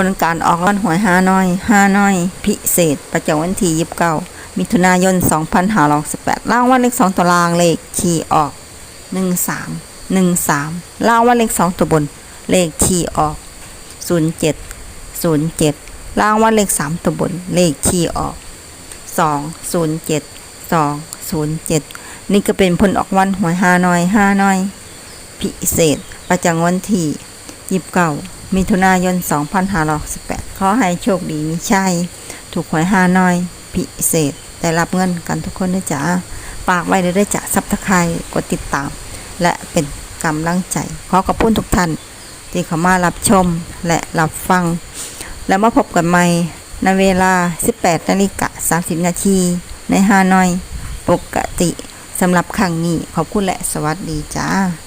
ผลการออกรางวัลหวยห้าน้อยห้าน้อย พิเศษ ประจำวันที่ยีิบเก้ามิถุนายนสองพันห้าร้อยสิบแปดรางวัลเลขสองตัวรางเลขขี่ออกหนึ่งสามหนึ่งสามรางวัลเลขสองตัวบน เลขขี่ออกศูนย์เจ็ดศูนย์เจ็ดรางวัลเลขสามตัวบน เลขขี่ออกสองศูนย์เจ็ดสองศูนย์เจ็ดนี่ก็เป็นผลออกวันหวยห้าน้อยห้าน้อย พิเศษ ประจำวันที่ยีิบเก้า มิถุนายน 2518 ขอให้โชคดีมีชัย ถูกหวยห้าน้อย พิเศษ ได้รับเงินกันทุกคนด้วยจ้าฝากไว้ด้วยจ้าซับตะไคร้กดติดตาม และเป็นกำลังใจ ขอขอบคุณทุกท่าน ที่เข้ามารับชมและรับฟัง แล้วมาพบกันใหม่ ในเวลา 18นาฬิกา30 นาทีในฮานอย ปกติสำหรับครั้งนี้ขอบคุณและสวัสดีจ้า